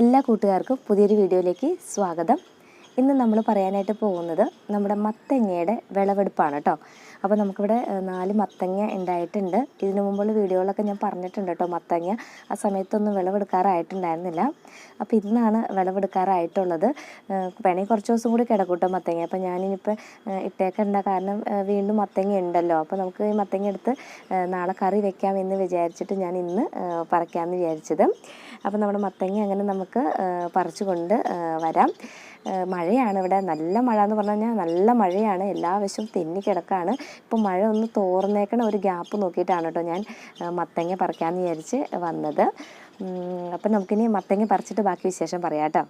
എല്ലാ കൂട്ടുകാർക്കും പുതിയൊരു വീഡിയോയിലേക്ക് സ്വാഗതം. ഇന്ന് നമ്മൾ പറയാനായിട്ട് പോകുന്നത് നമ്മുടെ മത്തങ്ങയുടെ വിളവെടുപ്പാണ് കേട്ടോ. അപ്പോൾ നമുക്കിവിടെ നാല് മത്തങ്ങ ഉണ്ടായിട്ടുണ്ട് ഇതിനു മുമ്പുള്ള വീഡിയോകളൊക്കെ ഞാൻ പറഞ്ഞിട്ടുണ്ട് കേട്ടോ മത്തങ്ങ. ആ സമയത്തൊന്നും വിളവെടുക്കാറായിട്ടുണ്ടായിരുന്നില്ല. അപ്പോൾ ഇന്നാണ് വിളവെടുക്കാറായിട്ടുള്ളത്. വേണമെങ്കിൽ കുറച്ച് ദിവസം കൂടി കിടക്കൂട്ടോ മത്തങ്ങ. അപ്പോൾ ഞാനിനിപ്പോൾ ഇട്ടേക്കണ്ട കാരണം വീണ്ടും മത്തങ്ങ ഉണ്ടല്ലോ അപ്പോൾ നമുക്ക് ഈ മത്തങ്ങ എടുത്ത് നാളെ കറി വെക്കാം എന്ന് വിചാരിച്ചിട്ട് ഞാൻ ഇന്ന് പറിക്കാമെന്ന് വിചാരിച്ചത്. അപ്പോൾ നമ്മുടെ മത്തങ്ങ അങ്ങനെ നമുക്ക് പറിച്ചുകൊണ്ട് വരാം. മഴയാണ് ഇവിടെ. നല്ല മഴ എന്ന് പറഞ്ഞു കഴിഞ്ഞാൽ നല്ല മഴയാണ്. എല്ലാ വശവും തെന്നി കിടക്കാണ്. ഇപ്പോൾ മഴ ഒന്ന് തോർന്നേക്കണ ഒരു ഗ്യാപ്പ് നോക്കിയിട്ടാണ് കേട്ടോ ഞാൻ മത്തങ്ങ പറിക്കാമെന്ന് വിചാരിച്ച് വന്നത്. അപ്പം നമുക്കിനി മത്തങ്ങ പറിച്ചിട്ട് ബാക്കി വിശേഷം പറയാം കേട്ടോ.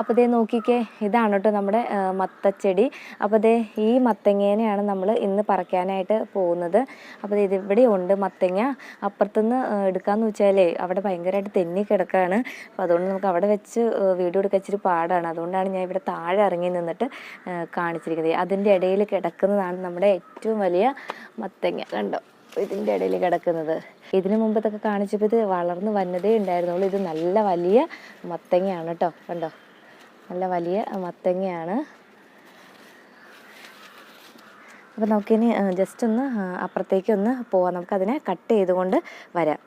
അപ്പോൾ ദേ നോക്കിക്കേ ഇതാണ് കേട്ടോ നമ്മുടെ മത്തച്ചെടി. അപ്പോൾ ദേ ഈ മത്തങ്ങേനെയാണ് നമ്മൾ ഇന്ന് പറിക്കാനായിട്ട് പോകുന്നത്. അപ്പോൾ ഇത് ഇവിടെ ഉണ്ട് മത്തങ്ങ. അപ്പുറത്തുനിന്ന് എടുക്കാമെന്ന് വെച്ചാലേ അവിടെ ഭയങ്കരമായിട്ട് തെന്നി കിടക്കുകയാണ് അപ്പോൾ അതുകൊണ്ട് നമുക്ക് അവിടെ വെച്ച് വീഡിയോ എടുക്കാൻ ഇച്ചിരി പാടാണ്. അതുകൊണ്ടാണ് ഞാൻ ഇവിടെ താഴെ ഇറങ്ങി നിന്നിട്ട് കാണിച്ചിരിക്കുന്നത്. അതിന്റെ ഇടയിൽ കിടക്കുന്നതാണ് നമ്മുടെ ഏറ്റവും വലിയ മത്തങ്ങ. കണ്ടോ? ഇതിന്റെ ഇടയിൽ കിടക്കുന്നത്. ഇതിനു മുമ്പ് ഇതൊക്കെ കാണിച്ചപ്പോൾ ഇത് വളർന്ന് വന്നതേ ഉണ്ടായിരുന്നുള്ളൂ. ഇത് നല്ല വലിയ മത്തങ്ങയാണ് കേട്ടോ. കണ്ടോ? നല്ല വലിയ മത്തങ്ങയാണ്. അപ്പോൾ നമുക്കിനി ജസ്റ്റ് ഒന്ന് അപ്പുറത്തേക്ക് ഒന്ന് പോവാം. നമുക്കതിനെ കട്ട് ചെയ്തുകൊണ്ട് വരാം.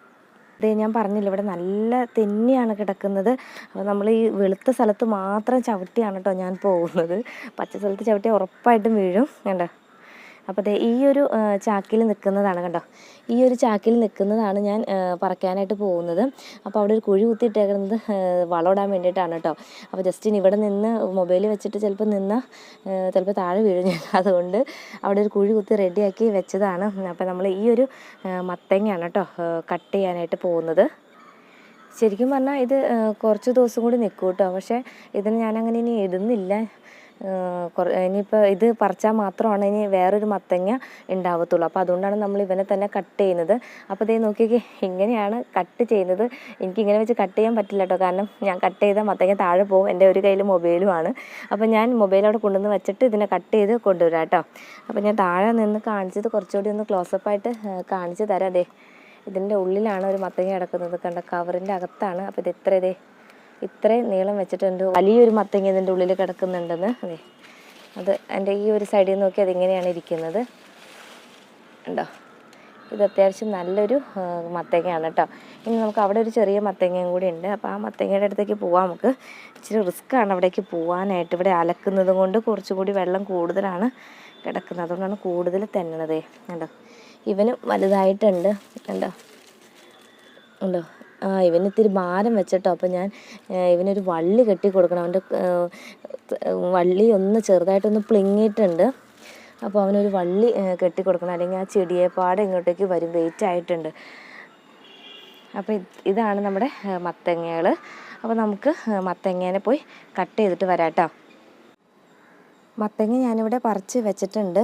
ഇത് ഞാൻ പറഞ്ഞില്ല ഇവിടെ നല്ല തെന്നിയാണ് കിടക്കുന്നത്. അപ്പോൾ നമ്മൾ ഈ വെളുത്ത സ്ഥലത്ത് മാത്രം ചവിട്ടിയാണ് കേട്ടോ ഞാൻ പോകുന്നത്. പച്ച സ്ഥലത്ത് ചവിട്ടി ഉറപ്പായിട്ടും വീഴും. കണ്ടോ? അപ്പോൾ അതെ ഈ ഒരു ചാക്കിൽ നിൽക്കുന്നതാണ് കണ്ടോ? ഈ ഒരു ചാക്കിൽ നിൽക്കുന്നതാണ് ഞാൻ പറക്കാനായിട്ട് പോകുന്നത്. അപ്പോൾ അവിടെ ഒരു കുഴി കുത്തിയിട്ടേക്കുന്നത് വളമിടാൻ വേണ്ടിയിട്ടാണ് കേട്ടോ അപ്പോൾ ജസ്റ്റ് ഇവിടെ നിന്ന് മൊബൈൽ വെച്ചിട്ട് ചിലപ്പോൾ നിന്ന് ചിലപ്പോൾ താഴെ വീഴും അതുകൊണ്ട് അവിടെ ഒരു കുഴി കുത്തി റെഡിയാക്കി വെച്ചതാണ്. അപ്പോൾ നമ്മൾ ഈ ഒരു മത്തങ്ങയാണ് കേട്ടോ കട്ട് ചെയ്യാനായിട്ട് പോകുന്നത്. ശരിക്കും പറഞ്ഞാൽ ഇത് കുറച്ച് ദിവസം കൂടി നിൽക്കും കേട്ടോ പക്ഷേ ഇതിന് ഞാനങ്ങനെ ഇനി ഇടുന്നില്ല. ഇനിയിപ്പോൾ ഇത് പറിച്ചാൽ മാത്രമാണ് ഇനി വേറൊരു മത്തങ്ങ ഉണ്ടാവത്തുള്ളൂ അപ്പോൾ അതുകൊണ്ടാണ് നമ്മൾ ഇവനെ തന്നെ കട്ട് ചെയ്യുന്നത്. അപ്പോൾ ഇതേ നോക്കിക്കേ ഇങ്ങനെയാണ് കട്ട് ചെയ്യുന്നത്. എനിക്ക് ഇങ്ങനെ വെച്ച് കട്ട് ചെയ്യാൻ പറ്റില്ല കേട്ടോ കാരണം ഞാൻ കട്ട് ചെയ്ത മത്തങ്ങ താഴെ പോകും. എന്റെ ഒരു കയ്യിൽ മൊബൈലുമാണ് അപ്പോൾ ഞാൻ മൊബൈൽ അവിടെ കൊണ്ടുവന്ന് വെച്ചിട്ട് ഇതിനെ കട്ട് ചെയ്ത് കൊണ്ടുവരാം കേട്ടോ അപ്പോൾ ഞാൻ താഴെ നിന്ന് കാണിച്ചത് കുറച്ചുകൂടി ഒന്ന് ക്ലോസപ്പായിട്ട് കാണിച്ചു തരാം അതെ ഇതിന്റെ ഉള്ളിലാണ് ഒരു മത്തങ്ങ കിടക്കുന്നത്. കണ്ട? കവറിന്റെ അകത്താണ്. അപ്പോൾ ഇത് എത്ര ഇതേ ഇത്രയും നീളം വെച്ചിട്ടുണ്ട് വലിയൊരു മത്തങ്ങ ഇതിന്റെ ഉള്ളിൽ കിടക്കുന്നുണ്ടെന്ന്. അതെ. അത് എന്റെ ഈ ഒരു സൈഡിൽ നോക്കി അതിങ്ങനെയാണ് ഇരിക്കുന്നത്. ഉണ്ടോ? ഇത് അത്യാവശ്യം നല്ലൊരു മത്തങ്ങയാണ് കേട്ടോ. ഇനി നമുക്ക് അവിടെ ഒരു ചെറിയ മത്തങ്ങയും കൂടി ഉണ്ട്. അപ്പോൾ ആ മത്തങ്ങയുടെ അടുത്തേക്ക് പോവാം നമുക്ക്. ഇച്ചിരി റിസ്ക്കാണ് അവിടേക്ക് പോകാനായിട്ട് ഇവിടെ അലക്കുന്നത് കൊണ്ട് കുറച്ചുകൂടി വെള്ളം കൂടുതലാണ് കിടക്കുന്നത്. അതുകൊണ്ടാണ് കൂടുതൽ തെന്നണതേ. കണ്ടോ? ഇവനും വലുതായിട്ടുണ്ട്. കണ്ടോ? ഉണ്ടോ? ഇവന് ഇത്തിരി ഭാരം വെച്ചിട്ടോ. അപ്പം ഞാൻ ഇവനൊരു വള്ളി കെട്ടി കൊടുക്കണം അവന്റെ വള്ളി ഒന്ന് ചെറുതായിട്ടൊന്ന് പ്ലിങ്ങിയിട്ടുണ്ട്. അപ്പോൾ അവനൊരു വള്ളി കെട്ടി കൊടുക്കണം അല്ലെങ്കിൽ ആ ചെടിയെപ്പാടെ ഇങ്ങോട്ടേക്ക് വരും. വെയിറ്റ് ആയിട്ടുണ്ട്. അപ്പോൾ ഇത് ഇതാണ് നമ്മുടെ മത്തങ്ങകൾ അപ്പോൾ നമുക്ക് മത്തങ്ങേനെ പോയി കട്ട് ചെയ്തിട്ട് വരാം കേട്ടോ മത്തങ്ങ ഞാനിവിടെ പറിച്ച് വെച്ചിട്ടുണ്ട്.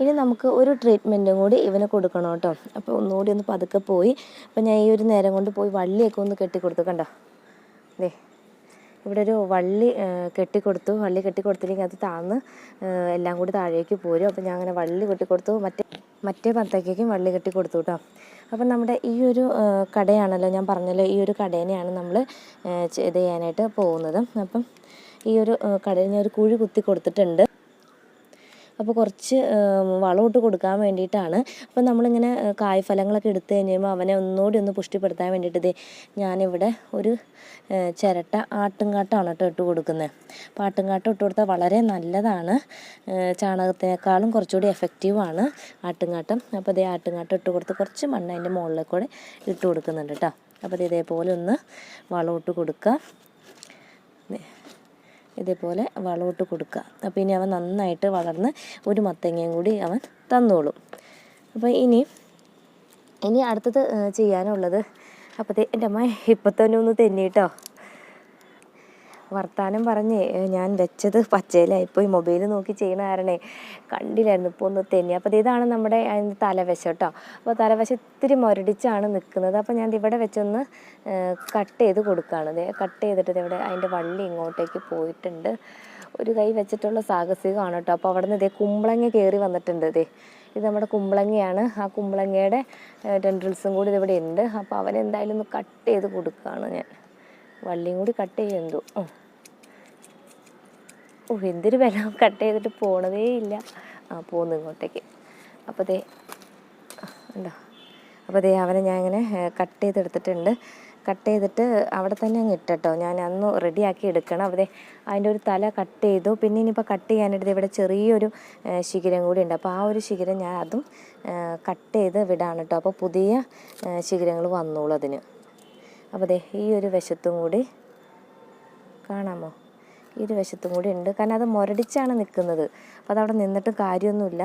ഇനി നമുക്ക് ഒരു ട്രീറ്റ്മെന്റും കൂടി ഇവന് കൊടുക്കണം കേട്ടോ. അപ്പോൾ ഒന്നുകൂടി ഒന്ന് പതുക്കെ പോയി. അപ്പോൾ ഞാൻ ഈ ഒരു നേരം കൊണ്ട് പോയി വള്ളിയൊക്കെ ഒന്ന് കെട്ടിക്കൊടുത്തു. കണ്ടോ? ദേ ഇവിടെ ഒരു വള്ളി കെട്ടിക്കൊടുത്തു. വള്ളി കെട്ടിക്കൊടുത്തില്ലെങ്കിൽ അത് താന്ന് എല്ലാം കൂടി താഴേക്ക് പോരും. അപ്പോൾ ഞാൻ അങ്ങനെ വള്ളി കെട്ടിക്കൊടുത്തു. മറ്റേ മറ്റേ പത്തേക്കും വള്ളി കെട്ടി കൊടുത്തു കേട്ടോ. അപ്പം നമ്മുടെ ഈ ഒരു കടയാണല്ലോ ഞാൻ പറഞ്ഞല്ലോ. ഈ ഒരു കടേനെയാണ് നമ്മൾ ഇത് ചെയ്യാനായിട്ട് പോകുന്നത്. അപ്പം ഈ ഒരു കടയിൽ ഞാൻ ഒരു കുഴി കുത്തി കൊടുത്തിട്ടുണ്ട്. അപ്പോൾ കുറച്ച് വളമിട്ട് കൊടുക്കാൻ വേണ്ടിയിട്ടാണ്. അപ്പോൾ നമ്മളിങ്ങനെ കായ്ഫലങ്ങളൊക്കെ എടുത്തു കഴിഞ്ഞുമ്പോൾ അവനെ ഒന്നുകൂടി ഒന്ന് പുഷ്ടിപ്പെടുത്താൻ വേണ്ടിയിട്ട് ദേ ഞാനിവിടെ ഒരു ചിരട്ട ആട്ടുംകാട്ടാണ് കേട്ടോ ഇട്ട് കൊടുക്കുന്നത് അപ്പോൾ ആട്ടുംകാട്ടം ഇട്ട് കൊടുത്താൽ വളരെ നല്ലതാണ്. ചാണകത്തിനേക്കാളും കുറച്ചുകൂടി എഫക്റ്റീവാണ് ആട്ടുംകാട്ടം. അപ്പോൾ ഇതേ ആട്ടുംകാട്ടം ഇട്ട് കൊടുത്ത് കുറച്ച് മണ്ണ് അതിന്റെ മുകളിൽ കൂടെ ഇട്ട് കൊടുക്കുന്നുണ്ട് കേട്ടോ. അപ്പോൾ ഇത് ഇതേപോലെ ഒന്ന് വളമിട്ട് കൊടുക്കുക. ഇതേപോലെ വളമിട്ട് കൊടുക്കുക. അപ്പോൾ ഇനി അവൻ നന്നായിട്ട് വളർന്ന് ഒരു മത്തങ്ങയും കൂടി അവൻ തന്നോളും. അപ്പോൾ ഇനി ഇനി അടുത്തത് ചെയ്യാനുള്ളത് അപ്പോൾ എന്റെ അമ്മ ഇപ്പം തന്നെ ഒന്ന് തെന്നിട്ടോ. വർത്താനം പറഞ്ഞ് ഞാൻ വെച്ചത് പച്ചയിലായിപ്പോയി. മൊബൈൽ നോക്കി ചെയ്യണ കാരണേ കണ്ടില്ലായിരുന്നു. ഇപ്പോൾ ഒന്ന് തെന്നി. അപ്പോൾ ഇതാണ് നമ്മുടെ അതിന്റെ തലവശം കേട്ടോ അപ്പോൾ തലവശം ഇത്തിരി മുരടിച്ചാണ് നിൽക്കുന്നത് അപ്പോൾ ഞാൻ ഇവിടെ വെച്ചൊന്ന് കട്ട് ചെയ്ത് കൊടുക്കുകയാണ് കട്ട് ചെയ്തിട്ട് ഇവിടെ അതിന്റെ വള്ളി ഇങ്ങോട്ടേക്ക് പോയിട്ടുണ്ട്. ഒരു കൈ വെച്ചിട്ടുള്ള സാഹസികമാണ് കേട്ടോ അപ്പോൾ അവിടെ നിന്ന് ഇതേ കുമ്പളങ്ങ കയറി വന്നിട്ടുണ്ട് ഇതേ ഇത് നമ്മുടെ കുമ്പളങ്ങയാണ്. ആ കുമ്പളങ്ങയുടെ ടെൻഡ്രിൽസും കൂടി ഇതിവിടെ ഉണ്ട്. അപ്പോൾ അവനെന്തായാലും ഒന്ന് കട്ട് ചെയ്ത് കൊടുക്കുകയാണ് ഞാൻ. വള്ളിയും കൂടി കട്ട് ചെയ്യുന്നു. ഉം. ഓ എന്തൊരു വില കട്ട് ചെയ്തിട്ട് പോണതേ ഇല്ല. ആ പോന്നു ഇങ്ങോട്ടേക്ക്. അപ്പോൾ ദേ ഉണ്ടോ? അപ്പോൾ ദേ അവനെ ഞാൻ ഇങ്ങനെ കട്ട് ചെയ്തെടുത്തിട്ടുണ്ട്. കട്ട് ചെയ്തിട്ട് അവിടെ തന്നെ അങ്ങ് ഇട്ടോ ഞാൻ അന്ന് റെഡിയാക്കി എടുക്കണം. അവിടെ അതിന്റെ ഒരു തല കട്ട് ചെയ്തു. പിന്നെ ഇനിയിപ്പോൾ കട്ട് ചെയ്യാനായിട്ട് ഇവിടെ ചെറിയൊരു ശിഖരം കൂടി ഉണ്ട്. അപ്പോൾ ആ ഒരു ശിഖരം ഞാൻ അതും കട്ട് ചെയ്ത് വിടാണ് കേട്ടോ. അപ്പോൾ പുതിയ ശിഖരങ്ങൾ വന്നോളൂ അതിന്. അപ്പോൾ അതെ ഈ ഒരു വശത്തും കൂടി കാണാമോ? ഈ ഒരു വശത്തും കൂടി ഉണ്ട്. കാരണം അത് മുരടിച്ചാണ് നിൽക്കുന്നത്. അപ്പോൾ അതവിടെ നിന്നിട്ട് കാര്യമൊന്നുമില്ല.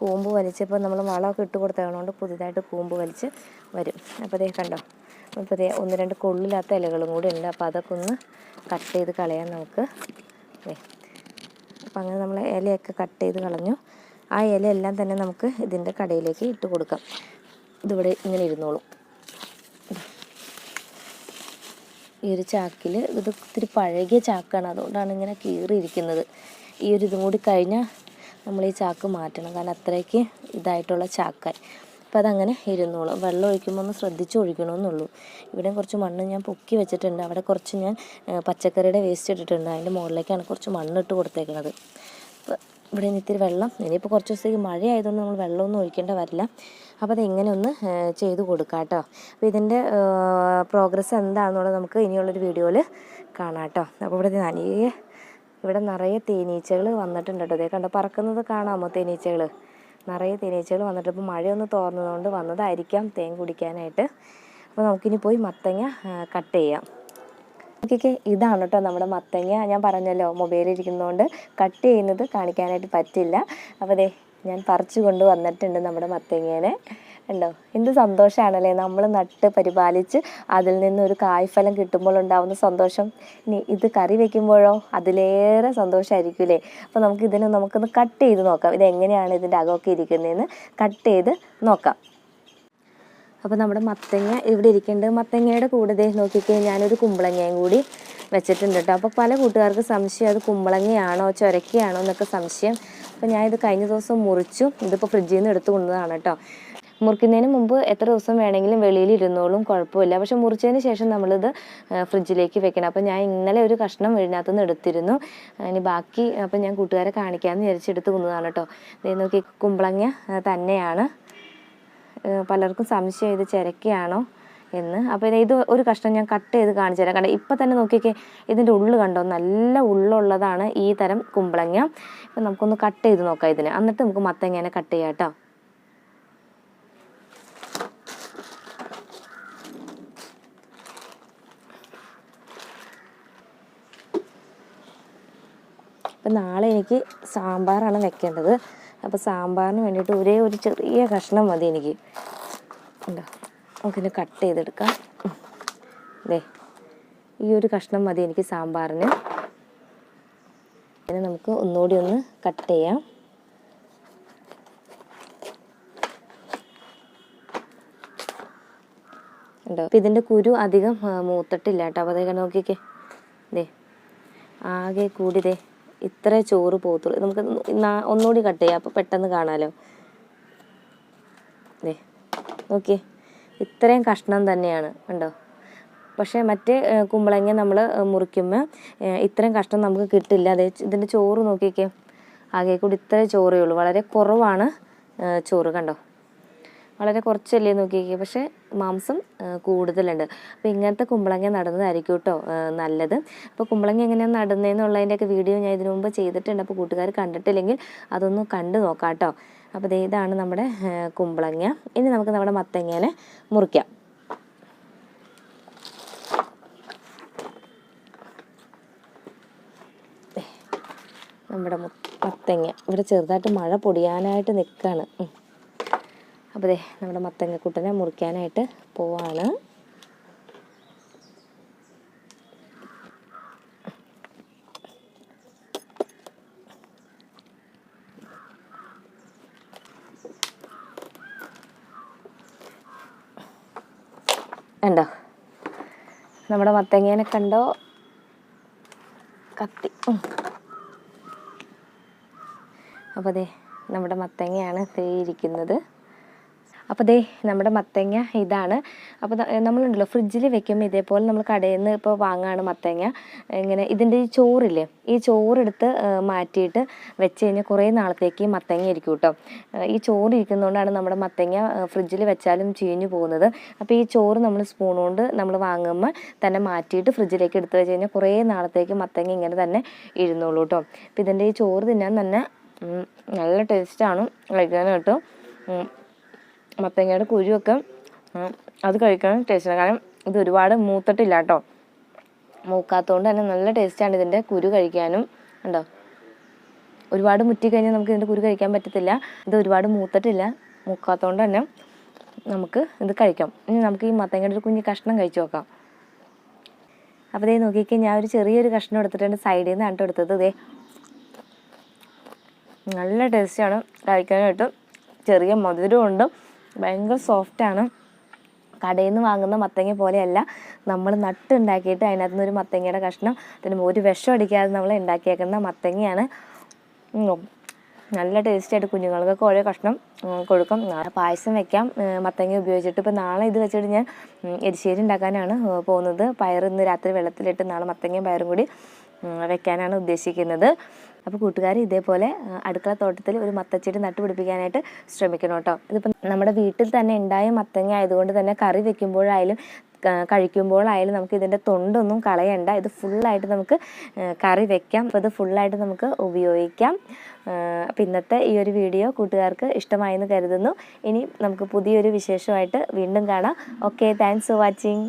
കൂമ്പ് വലിച്ചപ്പോൾ നമ്മൾ വളമൊക്കെ ഇട്ട് കൊടുത്തതുകൊണ്ട് പുതിയതായിട്ട് കൂമ്പ് വലിച്ച് വരും. അപ്പോൾ ദേ കണ്ടോ? ഇപ്പോൾ ദേ ഒന്ന് രണ്ട് കൊള്ളില്ലാത്ത ഇലകളും കൂടി ഉണ്ട്. അപ്പോൾ അതൊക്കെ ഒന്ന് കട്ട് ചെയ്ത് കളയാൻ നമുക്ക് ദേ. അപ്പോൾ അങ്ങനെ നമ്മൾ ഇലയൊക്കെ കട്ട് ചെയ്ത് കളഞ്ഞു. ആ ഇലയെല്ലാം തന്നെ നമുക്ക് ഇതിന്റെ കടയിലേക്ക് ഇട്ട് കൊടുക്കാം. ഇതിവിടെ ഇങ്ങനെ ഇരുന്നോളും. ഈ ഒരു ചാക്കിൽ ഇത് ഇത്തിരി പഴകിയ ചാക്കാണ്. അതുകൊണ്ടാണ് ഇങ്ങനെ കീറിയിരിക്കുന്നത്. ഈ ഒരു ഇതും കൂടി കഴിഞ്ഞാൽ നമ്മൾ ഈ ചാക്ക് മാറ്റണം. കാരണം അത്രയ്ക്ക് ഇതായിട്ടുള്ള ചാക്കായി. അപ്പോൾ അതങ്ങനെ ഇരുന്നോളും. വെള്ളം ഒഴിക്കുമ്പോൾ ഒന്ന് ശ്രദ്ധിച്ച് ഒഴിക്കണമെന്നുള്ളൂ. ഇവിടെ കുറച്ച് മണ്ണ് ഞാൻ പൊക്കി വെച്ചിട്ടുണ്ട്. അവിടെ കുറച്ച് ഞാൻ പച്ചക്കറിയുടെ വേസ്റ്റ് ഇട്ടിട്ടുണ്ട്. അതിന്റെ മുകളിലേക്കാണ് കുറച്ച് മണ്ണ് ഇട്ട് കൊടുത്തേക്കുന്നത് ഇവിടെ ഇത്തിരി വെള്ളം. ഇനിയിപ്പോൾ കുറച്ച് ദിവസത്തേക്ക് മഴ നമ്മൾ വെള്ളമൊന്നും ഒഴിക്കേണ്ട വരില്ല. അപ്പോൾ അതെങ്ങനെ ഒന്ന് ചെയ്തു കൊടുക്കാം കേട്ടോ. അപ്പോൾ ഇതിന്റെ പ്രോഗ്രസ് എന്താണെന്നുള്ളത് നമുക്ക് ഇനിയുള്ളൊരു വീഡിയോയിൽ കാണാം കേട്ടോ. അപ്പോൾ ഇവിടെ നനിയെ ഇവിടെ നിറയെ തേനീച്ചകൾ വന്നിട്ടുണ്ട് കേട്ടോ. അതേ കണ്ടോ പറക്കുന്നത് കാണാമോ തേനീച്ചകൾ നിറയെ തേനീച്ചകൾ വന്നിട്ട് ഇപ്പോൾ മഴയൊന്ന് തോർന്നതുകൊണ്ട് വന്നതായിരിക്കാം തേൻ കുടിക്കാനായിട്ട്. അപ്പോൾ നമുക്കിനി പോയി മത്തങ്ങ കട്ട് ചെയ്യാം. നോക്കിക്കേ ഇതാണ് കേട്ടോ നമ്മുടെ മത്തങ്ങ. ഞാൻ പറഞ്ഞല്ലോ മൊബൈലിൽ ഇരിക്കുന്നതുകൊണ്ട് കട്ട് ചെയ്യുന്നത് കാണിക്കാനായിട്ട് പറ്റില്ല. അപ്പോൾ ദേ ഞാൻ പറിച്ചു കൊണ്ട് വന്നിട്ടുണ്ട് നമ്മുടെ മത്തങ്ങേനെ. ഉണ്ടോ എന്ത് സന്തോഷമാണല്ലേ നമ്മൾ നട്ട് പരിപാലിച്ച് അതിൽ നിന്ന് ഒരു കായ്ഫലം കിട്ടുമ്പോൾ ഉണ്ടാവുന്ന സന്തോഷം. ഇനി ഇത് കറി വെക്കുമ്പോഴോ അതിലേറെ സന്തോഷമായിരിക്കും അപ്പോൾ നമുക്ക് ഇതിനെ നമുക്കൊന്ന് കട്ട് ചെയ്ത് നോക്കാം. ഇതെങ്ങനെയാണ് ഇതിന്റെ അകമൊക്കെ ഇരിക്കുന്നതെന്ന് കട്ട് ചെയ്ത് നോക്കാം. അപ്പോൾ നമ്മുടെ മത്തങ്ങ ഇവിടെ ഇരിക്കേണ്ടത് മത്തങ്ങയുടെ കൂടെ നോക്കിക്കേ ഞാനൊരു കുമ്പളങ്ങയും കൂടി വെച്ചിട്ടുണ്ട് കേട്ടോ. അപ്പോൾ പല കൂട്ടുകാർക്ക് സംശയം അത് കുമ്പളങ്ങയാണോ ചൊരക്കയാണോ എന്നൊക്കെ സംശയം. അപ്പോൾ ഞാൻ ഇത് കഴിഞ്ഞ ദിവസം മുറിച്ചു. ഇതിപ്പോൾ ഫ്രിഡ്ജിൽ നിന്ന് എടുത്തു കൊണ്ടതാണ് കേട്ടോ. മുറിക്കുന്നതിന് മുമ്പ് എത്ര ദിവസം വേണമെങ്കിലും വെളിയിൽ ഇരുന്നോളും കുഴപ്പമില്ല. പക്ഷെ മുറിച്ചതിന് ശേഷം നമ്മളിത് ഫ്രിഡ്ജിലേക്ക് വെക്കണം. അപ്പം ഞാൻ ഇന്നലെ ഒരു കഷ്ണം ഇതിനകത്ത് നിന്ന് എടുത്തിരുന്നു ഇനി ബാക്കി അപ്പം ഞാൻ കൂട്ടുകാരെ കാണിക്കാമെന്ന് വിചാരിച്ചെടുത്ത് കൊന്നതാണ് കേട്ടോ. നോക്കി കുമ്പളങ്ങ തന്നെയാണ്. പലർക്കും സംശയം ഇത് ചിരക്കയാണോ? എന്ന്. അപ്പോൾ ഇത് ഒരു കഷ്ണം ഞാൻ കട്ട് ചെയ്ത് കാണിച്ചു തരാം. കണ്ടോ ഇപ്പം തന്നെ നോക്കിയൊക്കെ ഇതിന്റെ ഉള്ളു കണ്ടോ നല്ല ഉള്ളുള്ളതാണ് ഈ തരം കുമ്പളങ്ങ. ഇപ്പം നമുക്കൊന്ന് കട്ട് ചെയ്ത് നോക്കാം ഇതിന്. എന്നിട്ട് നമുക്ക് മത്തങ്ങനെ കട്ട് ചെയ്യാം കേട്ടോ. അപ്പം നാളെ എനിക്ക് സാമ്പാറാണ് വെക്കേണ്ടത്. അപ്പോൾ സാമ്പാറിന് വേണ്ടിയിട്ട് ഒരേ ഒരു ചെറിയ കഷ്ണം മതി എനിക്ക്. ഉണ്ടോ നമുക്കിത് കട്ട് ചെയ്തെടുക്കാം. ദേ ഈ ഒരു കഷ്ണം മതി എനിക്ക് സാമ്പാറിന്. പിന്നെ നമുക്ക് ഒന്നുകൂടി ഒന്ന് കട്ട് ചെയ്യാം. ഉണ്ടോ അപ്പം ഇതിന്റെ കുരു അധികം മൂത്തിട്ടില്ല കേട്ടോ. അപ്പോൾ അതേ നോക്കിക്കേ. ദേ ആകെ കൂടി ദേ ഇത്രേ ചോറ് പോകത്തുള്ളൂ. നമുക്ക് ഒന്നുകൂടി കട്ട് ചെയ്യാം. അപ്പോൾ പെട്ടെന്ന് കാണാമല്ലോ ദേ നോക്കിയേ. ഇത്രയും കഷ്ണം തന്നെയാണ് കണ്ടോ? പക്ഷേ മറ്റേ കുമ്പളങ്ങ നമ്മൾ മുറിക്കുമ്പോൾ ഇത്രയും കഷ്ണം നമുക്ക് കിട്ടില്ല. അതെ ഇതിന്റെ ചോറ് നോക്കിക്കേ. ആകെ കൂടി ഇത്രേ ചോറേ ഉള്ളൂ. വളരെ കുറവാണ് ചോറ് കണ്ടോ? വളരെ കുറച്ചല്ലേ നോക്കിക്കേ. പക്ഷേ മാംസം കൂടുതലുണ്ട്. അപ്പോൾ ഇങ്ങനത്തെ കുമ്പളങ്ങ നടുന്നതായിരിക്കും കേട്ടോ നല്ലത്. അപ്പോൾ കുമ്പളങ്ങ എങ്ങനെയാണ് നടുന്നതെന്നുള്ളതിന്റെയൊക്കെ വീഡിയോ ഞാൻ ഇതിനു മുമ്പ് ചെയ്തിട്ടുണ്ട്. അപ്പോൾ കൂട്ടുകാർ കണ്ടിട്ടില്ലെങ്കിൽ അതൊന്ന് കണ്ടു നോക്കാം കേട്ടോ അപ്പോൾ ഇതാണ് നമ്മുടെ കുമ്പളങ്ങ. ഇനി നമുക്ക് നമ്മുടെ മത്തങ്ങേനെ മുറിക്കാം. നമ്മുടെ മത്തങ്ങ. ഇവിടെ ചെറുതായിട്ട് മഴ പൊടിയാനായിട്ട് നിൽക്കുകയാണ് അപ്പോൾ ദേ നമ്മുടെ മത്തങ്ങക്കൂട്ടനെ മുറിക്കാനായിട്ട് പോവാണ്. കണ്ടോ? നമ്മുടെ മത്തങ്ങേനെ കണ്ടോ? കത്തി. അപ്പോൾ അതെ നമ്മുടെ മത്തങ്ങയാണ് തേയിരിക്കുന്നത് അപ്പോൾ ദേ നമ്മുടെ മത്തങ്ങ ഇതാണ്. അപ്പോൾ നമ്മളുണ്ടല്ലോ ഫ്രിഡ്ജിൽ വെക്കുമ്പോൾ ഇതേപോലെ നമ്മൾ കടയിൽ നിന്ന് ഇപ്പോൾ വാങ്ങുകയാണ് മത്തങ്ങ. ഇങ്ങനെ ഇതിന്റെ ഈ ചോറില്ലേ ഈ ചോറെടുത്ത് മാറ്റിയിട്ട് വെച്ച് കഴിഞ്ഞാൽ കുറേ നാളത്തേക്ക് മത്തങ്ങ ഇരിക്കും കേട്ടോ ഈ ചോറ് ഇരിക്കുന്നതുകൊണ്ടാണ് നമ്മുടെ മത്തങ്ങ ഫ്രിഡ്ജിൽ വെച്ചാലും ചീഞ്ഞു പോകുന്നത്. അപ്പോൾ ഈ ചോറ് നമ്മൾ സ്പൂൺ കൊണ്ട് നമ്മൾ വാങ്ങുമ്പോൾ തന്നെ മാറ്റിയിട്ട് ഫ്രിഡ്ജിലേക്ക് എടുത്ത് വെച്ച് കഴിഞ്ഞാൽ കുറേ നാളത്തേക്ക് മത്തങ്ങ ഇങ്ങനെ തന്നെ ഇരുന്നോളൂ കേട്ടോ അപ്പോൾ ഇതിന്റെ ഈ ചോറ് തിന്നാൻ തന്നെ നല്ല ടേസ്റ്റാണ് കഴിക്കാനായിട്ട് ഉം. മത്തങ്ങയുടെ കുരുവൊക്കെ അത് കഴിക്കാൻ ടേസ്റ്റാണ് കാരണം ഇത് ഒരുപാട് മൂത്തിട്ടില്ല കേട്ടോ. മൂക്കാത്തതുകൊണ്ട് തന്നെ നല്ല ടേസ്റ്റാണ് ഇതിന്റെ കുരു കഴിക്കാനും ഉണ്ടോ ഒരുപാട് മുറ്റി കഴിഞ്ഞാൽ നമുക്ക് ഇതിന്റെ കുരു കഴിക്കാൻ പറ്റത്തില്ല. ഇത് ഒരുപാട് മൂത്തിട്ടില്ല. മൂക്കാത്തതുകൊണ്ട് തന്നെ നമുക്ക് ഇത് കഴിക്കാം. ഇനി നമുക്ക് ഈ മത്തങ്ങയുടെ ഒരു കുഞ്ഞ് കഷ്ണം കഴിച്ചു നോക്കാം. അപ്പോൾ ഇതേ നോക്കിക്കേ ഞാൻ ഒരു ചെറിയൊരു കഷ്ണം എടുത്തിട്ടുണ്ട് സൈഡിൽ നിന്ന് കണ്ടു എടുത്തത്. ദേ നല്ല ടേസ്റ്റാണ് കഴിക്കാനായിട്ട് ചെറിയ മധുരമുണ്ട്. ഭയങ്കര സോഫ്റ്റാണ് കടയിൽ നിന്ന് വാങ്ങുന്ന മത്തങ്ങ പോലെയല്ല. നമ്മൾ നട്ടുണ്ടാക്കിയിട്ട് അതിനകത്ത് നിന്ന് ഒരു മത്തങ്ങയുടെ കഷ്ണം അതിന് ഒരു വിഷം അടിക്കാതെ നമ്മൾ ഉണ്ടാക്കിയേക്കുന്ന മത്തങ്ങയാണ്. നല്ല ടേസ്റ്റായിട്ട് കുഞ്ഞുങ്ങൾക്കൊക്കെ ഓരോ കഷ്ണം കൊടുക്കും. നാളെ പായസം വെക്കാം. മത്തങ്ങ ഉപയോഗിച്ചിട്ട് ഇപ്പോൾ നാളെ ഇത് വെച്ചിട്ട് ഞാൻ എരിശ്ശേരി ഉണ്ടാക്കാനാണ് പോകുന്നത്. പയർ ഇന്ന് രാത്രി വെള്ളത്തിലിട്ട് നാളെ മത്തങ്ങയും പയറും കൂടി വെക്കാനാണ് ഉദ്ദേശിക്കുന്നത്. അപ്പോൾ കൂട്ടുകാർ ഇതേപോലെ അടുക്കള തോട്ടത്തിൽ ഒരു മത്തച്ചെടി നട്ടുപിടിപ്പിക്കാനായിട്ട് ശ്രമിക്കണം കേട്ടോ. ഇതിപ്പോൾ നമ്മുടെ വീട്ടിൽ തന്നെ ഉണ്ടായ മത്തങ്ങ ആയതുകൊണ്ട് തന്നെ കറി വെക്കുമ്പോഴായാലും കഴിക്കുമ്പോഴായാലും നമുക്ക് ഇതിന്റെ തൊണ്ടൊന്നും കളയണ്ട. ഇത് ഫുള്ളായിട്ട് നമുക്ക് കറി വെക്കാം. അപ്പോൾ ഇത് ഫുള്ളായിട്ട് നമുക്ക് ഉപയോഗിക്കാം. അപ്പോൾ ഇന്നത്തെ ഈ ഒരു വീഡിയോ കൂട്ടുകാർക്ക് ഇഷ്ടമായെന്ന് കരുതുന്നു. ഇനി നമുക്ക് പുതിയൊരു വിശേഷമായിട്ട് വീണ്ടും കാണാം. Okay thanks for watching